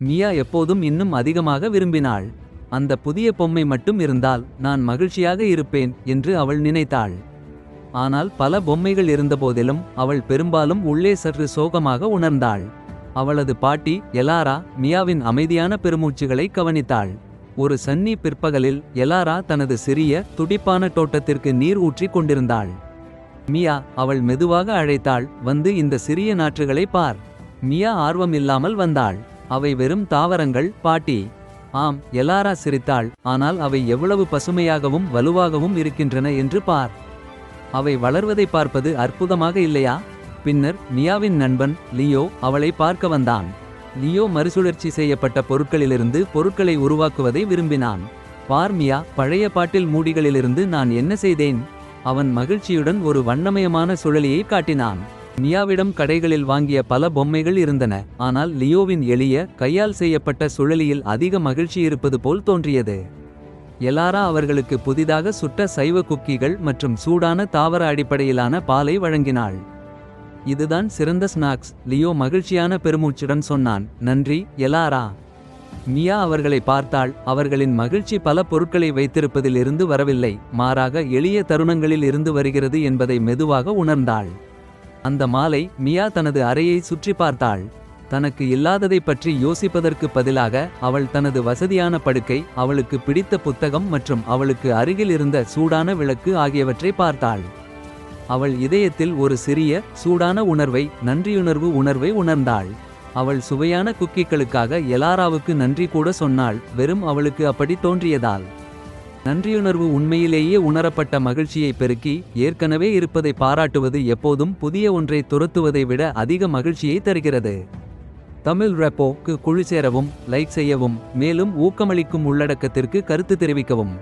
மியா எப்போதும் இன்னும் அதிகமாக விரும்பினாள். அந்த புதிய பொம்மை மட்டும் இருந்தால் நான் மகிழ்ச்சியாக இருப்பேன் என்று அவள் நினைத்தாள். ஆனால் பல பொம்மைகள் இருந்தபோதிலும் அவள் பெரும்பாலும் உள்ளே சற்று சோகமாக உணர்ந்தாள். அவளது பாட்டி எலாரா மியாவின் அமைதியான பெருமூச்சுகளை கவனித்தாள். ஒரு சன்னி பிற்பகலில் எலாரா தனது சிறிய துடிப்பான தோட்டத்திற்கு நீர் ஊற்றிக் கொண்டிருந்தாள். மியா அவள் மெதுவாக அழைத்தாள் வந்து இந்த சிறிய நாற்றுகளை பார். மியா ஆர்வமில்லாமல் வந்தாள். அவை வெறும் தாவரங்கள் பாட்டி. ஆம் எலாரா சிரித்தாள். ஆனால் அவை எவ்வளவு பசுமையாகவும் வலுவாகவும் இருக்கின்றன என்று பார். அவை வளர்வதை பார்ப்பது அற்புதமாக இல்லையா? பின்னர் மியாவின் நண்பன் லியோ அவளை பார்க்க வந்தான். லியோ மறுசுழற்சி செய்யப்பட்ட பொருட்களிலிருந்து பொருட்களை உருவாக்குவதை விரும்பினான். பார்மியா பழைய பாட்டில் மூடிகளிலிருந்து நான் என்ன செய்தேன்? அவன் மகிழ்ச்சியுடன் ஒரு வண்ணமயமான சுழலியை காட்டினான். மியாவிடம் கடைகளில் வாங்கிய பல பொம்மைகள் இருந்தன. ஆனால் லியோவின் எளிய கையால் செய்யப்பட்ட சுழலியில் அதிக மகிழ்ச்சி இருப்பது போல் தோன்றியது. எலாரா அவர்களுக்கு புதிதாக சுட்ட சைவ குக்கீகள் மற்றும் சூடான தாவர அடிப்படையிலான பாலை வழங்கினாள். இதுதான் சிறந்த ஸ்நாக்ஸ் லியோ மகிழ்ச்சியான பெருமூச்சுடன் சொன்னான். நன்றி எலாரா. மியா அவர்களை பார்த்தாள். அவர்களின் மகிழ்ச்சி பல பொருட்களை வைத்திருப்பதில் இருந்து வரவில்லை. மாறாக எளிய தருணங்களில் இருந்து வருகிறது என்பதை மெதுவாக உணர்ந்தாள். அந்த மாலை மியா தனது அறையை சுற்றி பார்த்தாள். தனக்கு இல்லாததைப் பற்றி யோசிப்பதற்கு பதிலாக அவள் தனது வசதியான படுக்கை அவளுக்கு பிடித்த புத்தகம் மற்றும் அவளுக்கு அருகில் இருந்த சூடான விளக்கு ஆகியவற்றை பார்த்தாள். அவள் இதயத்தில் ஒரு சிறிய சூடான உணர்வை நன்றியுணர்வு உணர்வை உணர்ந்தாள். அவள் சுவையான குக்கிகளுக்காக எலாராவுக்கு நன்றி கூட சொன்னாள். வெறும் அவளுக்கு அப்படி தோன்றியதால். நன்றியுணர்வு உண்மையிலேயே உணரப்பட்ட மகிழ்ச்சியை பெருக்கி ஏற்கனவே இருப்பதை பாராட்டுவது எப்போதும் புதிய ஒன்றை துரத்துவதை விட அதிக மகிழ்ச்சியை தருகிறது. தமிழ் ரெப்போக்கு குழு சேரவும் லைக் செய்யவும் மேலும் ஊக்கமளிக்கும் உள்ளடக்கத்திற்கு கருத்து தெரிவிக்கவும்.